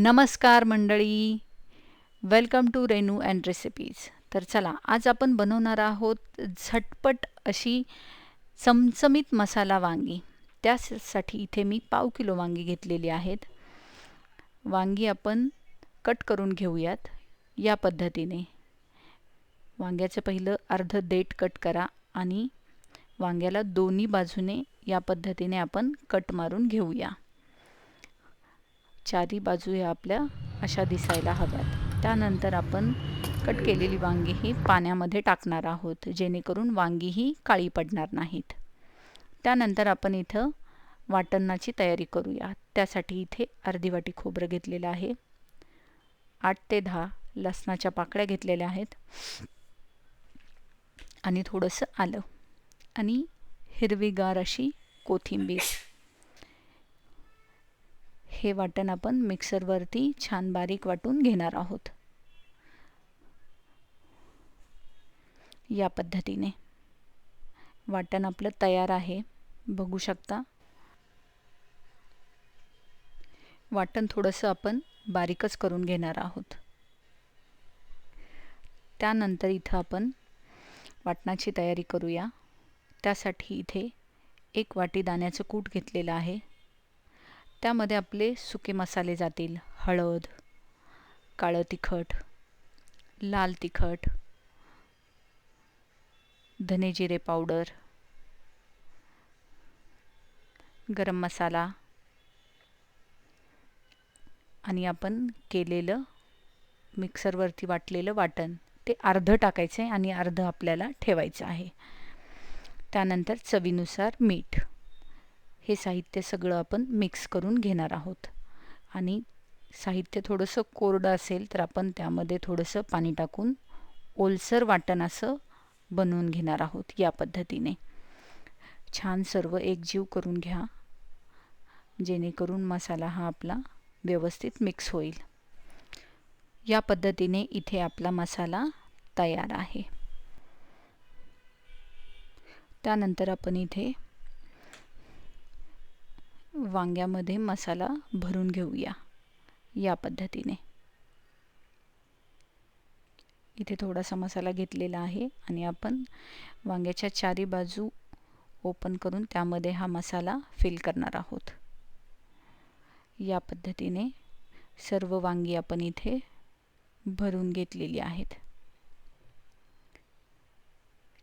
नमस्कार मंडळी. Welcome to Renu and recipes तर चला आज आपण बनवणार आहोत झटपट अशी चमचमीत मसाला वांगी. त्यासाठी इथे मी पाव किलो वांगी घेतलेली आहेत. वांगी आपण कट करून घेऊयात या पद्धतीने. वांग्याचं पहिलं अर्ध देठ कट करा आणि वांग्याला दोन्ही बाजूने या पद्धतीने आपण कट मारून घेऊया. चारी बाजू ह्या आपल्या अशा दिसायला हव्यात. त्यानंतर आपण कट केलेली वांगी ही पाण्यामध्ये टाकणार आहोत जेणेकरून वांगी ही काळी पडणार नाहीत. त्यानंतर आपण इथं वाटणाची तयारी करूया. त्यासाठी इथे अर्धी वाटी खोबरं घेतलेलं आहे. आठ ते दहा लसणाच्या पाकळ्या घेतलेल्या आहेत. आणि थोडंसं आलं. आणि हिरवीगार अशी कोथिंबीर हे वाटण आपण मिक्सरवरती छान बारीक वाटून घेणार आहोत. या पद्धतीने. वाटण आपलं तयार आहे. बघू शकता. वाटण थोडंसं आपण बारीकच करून घेणार आहोत. त्यानंतर इथं आपण वाटणाची तयारी करूया. त्यासाठी इथे एक वाटी दाण्याचं कूट घेतलेलं आहे. त्यामध्ये आपले सुके मसाले जातील. हळद काळं तिखट लाल तिखट धने जिरे पावडर गरम मसाला आणि आपण केलेलं मिक्सरवरती वाटलेलं वाटण. ते अर्धं टाकायचं आहे आणि अर्धं आपल्याला ठेवायचं आहे. त्यानंतर चवीनुसार मीठ. हे साहित्य सगळं आपण मिक्स करून घेणार आहोत. आणि साहित्य थोडंसं कोरडं असेल तर आपण त्यामध्ये थोडंसं पाणी टाकून ओलसर वाटण असं बनवून घेणार आहोत या पद्धतीने. छान सर्व एकजीव करून घ्या. जेणेकरून मसाला हा आपला व्यवस्थित मिक्स होईल. या पद्धतीने इथे आपला मसाला तयार आहे. त्यानंतर आपण इथे वांग्यामध्ये मसाला भरून घेऊया या पद्धतीने. इथे थोडासा मसाला घेतलेला आहे आणि आपण वांग्याच्या चारी बाजू ओपन करून त्यामध्ये हा मसाला फिल करणार आहोत. या पद्धतीने सर्व वांगी आपण इथे भरून घेतलेली आहेत.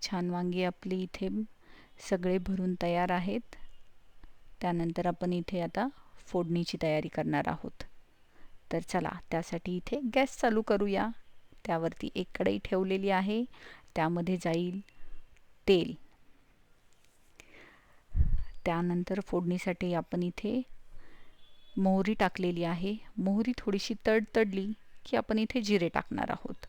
छान वांगी आपली इथे सगळे भरून तयार आहेत. त्यानंतर आपण इथे आता फोडणीची तयारी करणार आहोत. तर चला त्यासाठी इथे गॅस चालू करूया. त्यावरती एक कढई ठेवलेली आहे. त्यामध्ये जाईल तेल. त्यानंतर फोडणीसाठी आपण इथे मोहरी टाकलेली आहे. मोहरी थोडीशी तडतडली की आपण इथे जिरे टाकणार आहोत.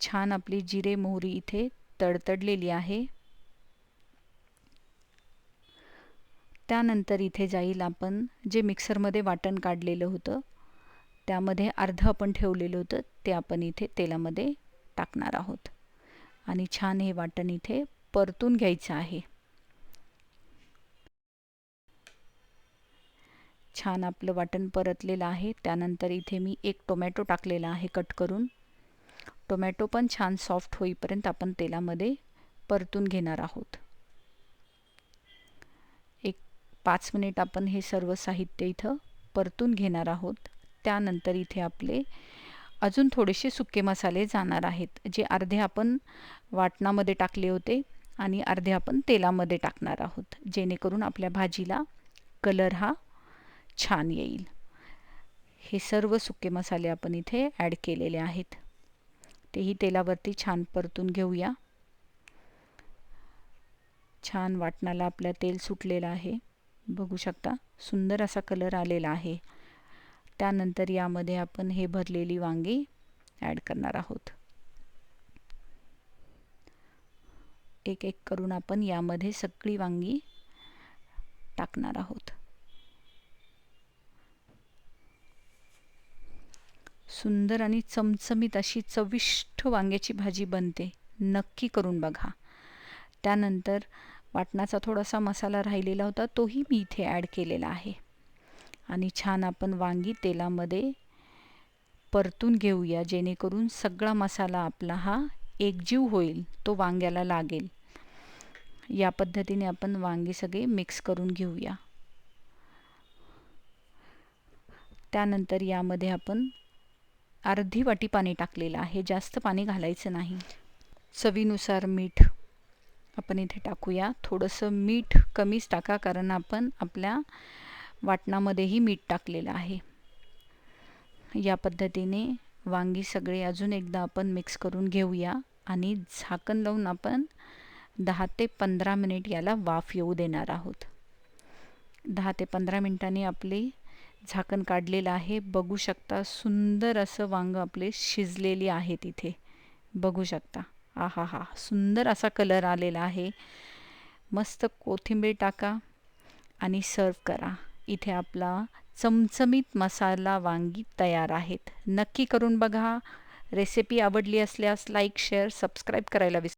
छान आपली जिरे मोहरी इथे तडतडलेली आहे. त्यानंतर इथे जाईल आपण जे मिक्सरमध्ये वाटण काढलेलं होतं त्यामध्ये अर्धं आपण ठेवलेलं होतं ते आपण इथे तेलामध्ये टाकणार आहोत. आणि छान हे वाटण इथे परतून घ्यायचं आहे. छान आपलं वाटण परतलेलं आहे. त्यानंतर इथे मी एक टोमॅटो टाकलेला आहे कट करून. टोमॅटो पण छान सॉफ्ट होईपर्यंत आपण तेलामध्ये परतून घेणार आहोत. पाच मिनिट आपण हे सर्व साहित्य इथं परतून घेणार आहोत. त्यानंतर इथे आपले अजून थोडेसे सुके मसाले जाणार आहेत जे अर्धे आपण वाटणामध्ये टाकले होते आणि अर्धे आपण तेलामध्ये टाकणार आहोत जेणेकरून आपल्या भाजीला कलर हा छान येईल. हे सर्व सुके मसाले आपण इथे ॲड केलेले आहेत. तेही तेलावरती छान परतून घेऊया. छान वाटणाला आपल्या तेल सुटलेलं आहे. बघू शकता. सुंदर असा कलर आलेला आहे. त्यानंतर यामध्ये आपण हे भरलेली वांगी ॲड करणार आहोत. एक एक करून आपण यामध्ये सगळी वांगी टाकणार आहोत. सुंदर आणि चमचमीत अशी चविष्ट वांग्याची भाजी बनते. नक्की करून बघा. त्यानंतर वाटणाचा थोडासा मसाला राहिलेला होता तोही मी इथे ॲड केलेला आहे. आणि छान आपण वांगी तेलामध्ये परतून घेऊया जेणेकरून सगळा मसाला आपला हा एकजीव होईल तो वांग्याला लागेल. या पद्धतीने आपण वांगी सगळे मिक्स करून घेऊया. त्यानंतर यामध्ये आपण अर्धी वाटी पाणी टाकलेलं आहे जास्त पाणी घालायचं नाही. चवीनुसार मीठ आपण इथे टाकूया. थोडंसं मीठ कमीच टाका कारण आपण आपल्या वाटणामध्येही मीठ टाकलेलं आहे. या पद्धतीने वांगी सगळे अजून एकदा आपण मिक्स करून घेऊया आणि झाकण लावून आपण दहा ते पंधरा मिनिट याला वाफ येऊ देणार आहोत. दहा ते पंधरा मिनिटांनी आपले झाकण काढलेलं आहे. बघू शकता सुंदर असं वांग आपले शिजलेली आहे तिथे. बघू शकता. आहा हा सुंदर असा कलर आलेला आहे. मस्त कोथिंबीर टाका आणि सर्व करा. इथे आपला चमचमीत मसाला वांगी तयार आहेत. नक्की करून बघा. रेसिपी आवडली असल्यास लाईक शेअर सबस्क्राईब करायला विसरू